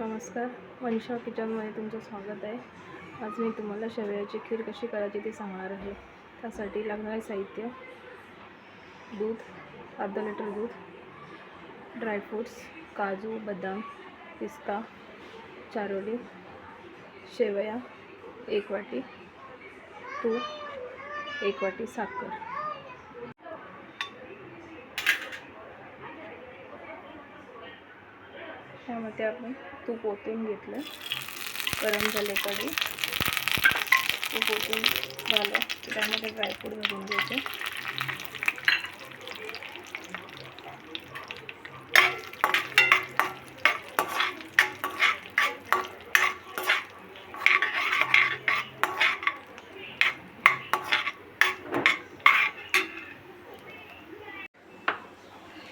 नमस्कार वंशा किचनमध्ये तुमचं स्वागत आहे. आज मी तुम्हाला शेवयाची खीर कशी करायची ते सांगणार आहे. त्यासाठी लागणारे साहित्य दूध अर्धा लिटर दूध ड्रायफ्रूट्स काजू बदाम पिस्ता चारोली शेवया एक वाटी तूप एक वाटी साखर. त्यामध्ये आपण तूप ओतून घेतलं. गरम झाले कधी तूप ओतून झालं. त्यामध्ये ड्रायफ्रूट भरून घ्यायचे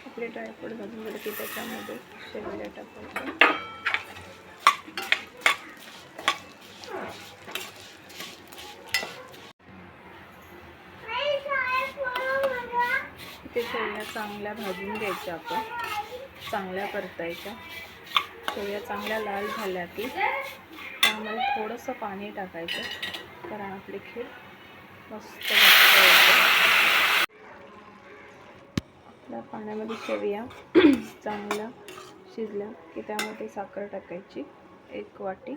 आपले ड्रायफ्रूट घालून झाले की त्याच्यामध्ये शेवया टाकायचं ते शेवया चांगल्या भाजून घ्यायच्या आपण. चांगल्या परतायच्या. शेवया चांगल्या लाल झाल्या की त्यामध्ये थोडंसं पाणी टाकायचं. कारण आपली खीर मस्त घट्ट आपल्या पाण्यामध्ये शेवया चांगल्या शिजल्या की त्यामध्ये साखर टाकायची एक वाटी.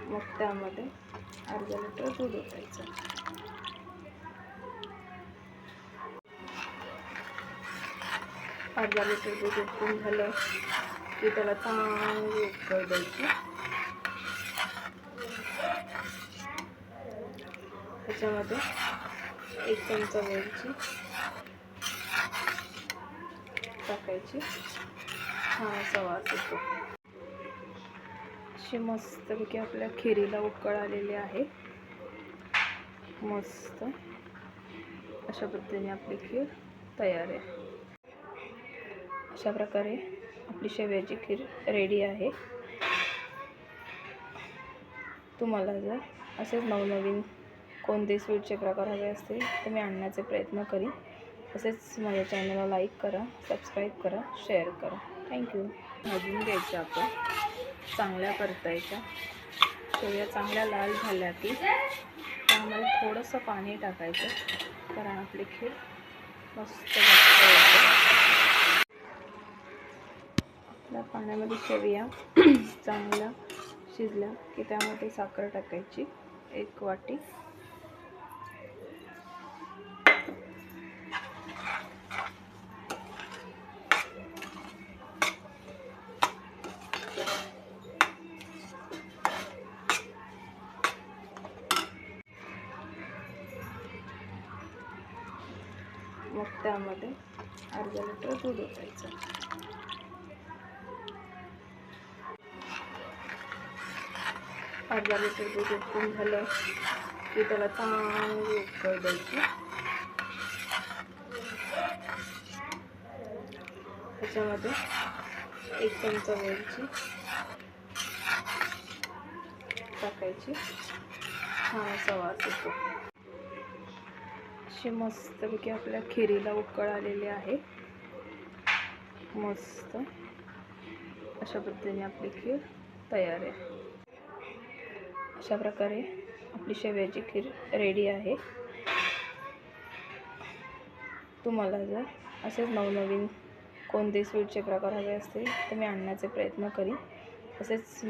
मग त्यामध्ये अर्धा लिटर दूध ओतायचं. अर्धा लिटर दूध उकळून झालं की त्याला चांगली उकळ द्यायची त्याच्यामध्ये एक चमचा वेलची टाकायची छान असा वास येतो अशी मस्तपैकी आपल्या खिरीला उकळ आलेली आहे. मस्त. अशा पद्धतीने आपली खीर तयार आहे. अशा प्रकारे आपली शेवयाची खीर रेडी आहे. तुम्हाला जर असेच नवनवीन कोणते स्वीटचे प्रकार हवे असतील तर मी आणण्याचे प्रयत्न करीन. तसेच माझ्या चॅनलला लाईक करा सबस्क्राईब करा शेअर करा. थँक्यू भाजून घ्यायच्या आपण. चांगल्या परतायच्या. शेवया चांगल्या लाल झाल्या की त्यामध्ये थोडंसं पाणी टाकायचं. कारण आपली खीर मस्त पाण्यामध्ये शेवया चांगला शिजल्या की त्यामध्ये साखर टाकायची एक वाटी. मग त्यामध्ये अर्धा लिटर दूध ओतायचं. आठवडा तर दूध उकळून झालं की त्याला चांगली उकळ द्यायची त्याच्यामध्ये एक चमचा वेलची टाकायची छान असा वास येतो अशी मस्तपैकी आपल्या खिरीला उकळ आलेली आहे. मस्त. अशा पद्धतीने आपली खीर तयार आहे. अशा प्रकारे आपली शेवयाची खीर रेडी आहे. तुम्हाला जर असेच नवनवीन कोणते स्वीटचे प्रकार हवे असतील तर मी आणण्याचे प्रयत्न करीन. तसेच